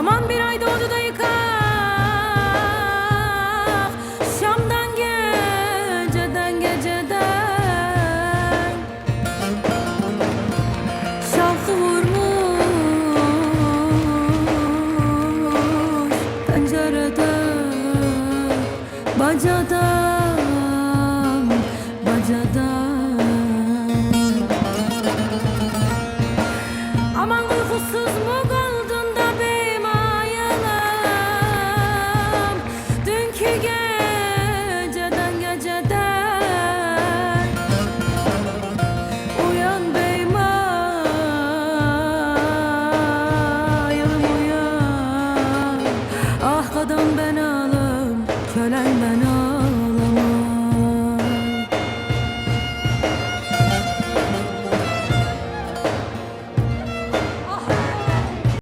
Aman bir ay doğdu da yıkar Şam'dan geceden geceden. Şalkı vurmuş Pencereden Bacadan Bacadan. Aman adam ben ağlam, kölen ben ağlam.